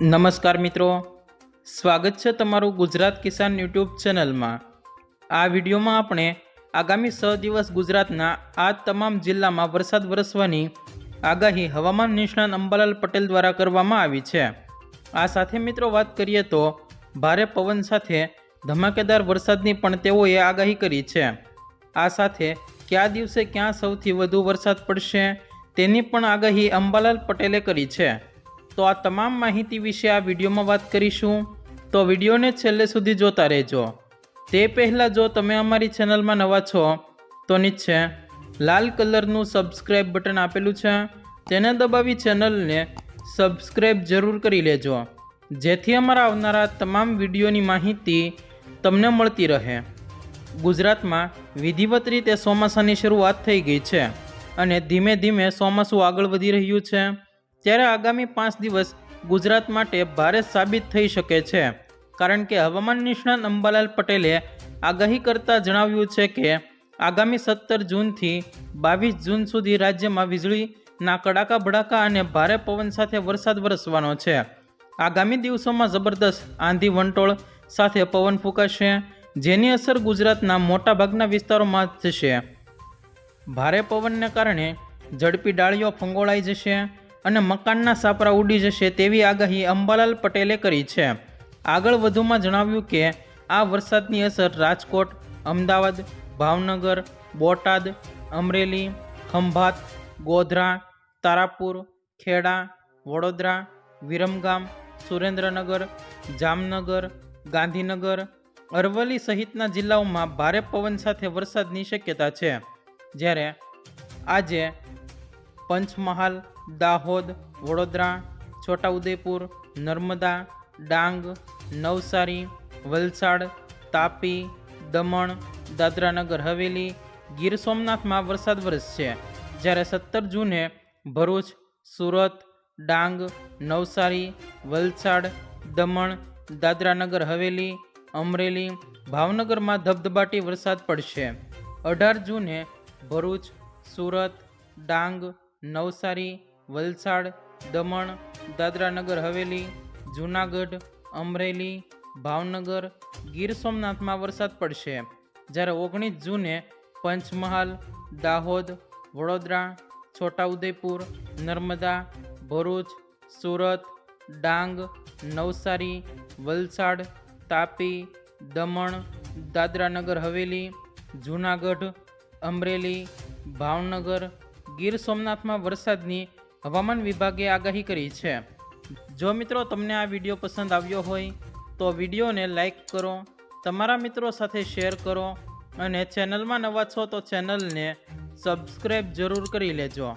નમસ્કાર મિત્રો. સ્વાગત છે તમારું ગુજરાત કિસાન યુટ્યુબ ચેનલમાં. આ વિડીયોમાં આપણે આગામી છ દિવસ ગુજરાતના આ તમામ જિલ્લામાં વરસાદ વરસવાની આગાહી હવામાન નિષ્ણાત અંબાલાલ પટેલ દ્વારા કરવામાં આવી છે. આ સાથે મિત્રો વાત કરીએ તો ભારે પવન સાથે ધમાકેદાર વરસાદની પણ તેઓએ આગાહી કરી છે. આ સાથે કયા દિવસે ક્યાં સૌથી વધુ વરસાદ પડશે તેની પણ આગાહી અંબાલાલ પટેલે કરી છે. તો આ તમામ માહિતી વિશે આ વિડીયોમાં વાત કરીશું. તો વિડીયોને છેલ્લે સુધી જોતા રહેજો. તે પહેલાં જો તમે અમારી ચેનલમાં નવા છો, તો નીચે લાલ કલરનું સબસ્ક્રાઇબ બટન આપેલું છે. તેને દબાવી ચેનલને સબસ્ક્રાઇબ જરૂર કરી લેજો. જેથી અમારા આવનારા તમામ વિડીયોની માહિતી તમને મળતી રહે. ગુજરાતમાં વિધિવત રીતે ચોમાસાની શરૂઆત થઈ ગઈ છે અને ધીમે ધીમે ચોમાસું આગળ વધી રહ્યું છે. ત્યારે આગામી પાંચ દિવસ ગુજરાત માટે ભારે સાબિત થઈ શકે છે. કારણ કે હવામાન નિષ્ણાત અંબાલાલ પટેલે આગાહી કરતાં જણાવ્યું છે કે, આગામી સત્તર જૂનથી બાવીસ જૂન સુધી રાજ્યમાં વીજળીના કડાકા ભડાકા અને ભારે પવન સાથે વરસાદ વરસવાનો છે. આગામી દિવસોમાં જબરદસ્ત આંધી વંટોળ સાથે પવન ફૂંકાશે, જેની અસર ગુજરાતના મોટાભાગના વિસ્તારોમાં થશે. ભારે પવનને કારણે ઝડપી ડાળીઓ ફંગોળાઈ જશે અને મકાનના સાપરા ઉડી જશે તેવી આગાહી અંબાલાલ પટેલે કરી છે. આગળ વધુમાં જણાવ્યું કે, આ વરસાદની અસર રાજકોટ, અમદાવાદ, ભાવનગર, બોટાદ, અમરેલી, ખંભાત, ગોધરા, તારાપુર, ખેડા, વડોદરા, વિરમગામ, સુરેન્દ્રનગર, જામનગર, ગાંધીનગર, અરવલ્લી સહિતના જિલ્લાઓમાં ભારે પવન સાથે વરસાદની શક્યતા છે. જ્યારે આજે પંચમહાલ દાહોદ, વડોદરા, છોટાઉદેપુર, નર્મદા, ડાંગ, નવસારી, વલસાડ, તાપી, દમણ, દાદરાનગર, હવેલી. ગીર સોમનાથમાં વરસાદ વરસશે જ્યારે સત્તર જૂને ભરૂચ, સુરત, ડાંગ, નવસારી, વલસાડ, દમણ, દાદરાનગર, હવેલી, અમરેલી, ભાવનગરમાં ધબધબાટી વરસાદ પડશે. અઢાર જૂને ભરૂચ, સુરત, ડાંગ, નવસારી વલસાડ, દમણ, દાદરાનગર, હવેલી, જૂનાગઢ, અમરેલી, ભાવનગર, ગીર સોમનાથમાં વરસાદ પડશે. જ્યારે ઓગણીસ જૂને પંચમહાલ, દાહોદ, વડોદરા, છોટાઉદેપુર, નર્મદા, ભરૂચ, સુરત, ડાંગ, નવસારી, વલસાડ, તાપી, દમણ, દાદરાનગર, હવેલી, જૂનાગઢ, અમરેલી, ભાવનગર, ગીર સોમનાથમાં વરસાદની હવામાન વિભાગે આગાહી કરી છે. જો મિત્રો તમને આ વીડિયો પસંદ આવ્યો હોય, તો વિડીયોને લાઈક કરો, તમારા મિત્રો સાથે શેર કરો અને ચેનલમાં નવા છો તો ચેનલને સબસ્ક્રાઈબ જરૂર કરી લેજો.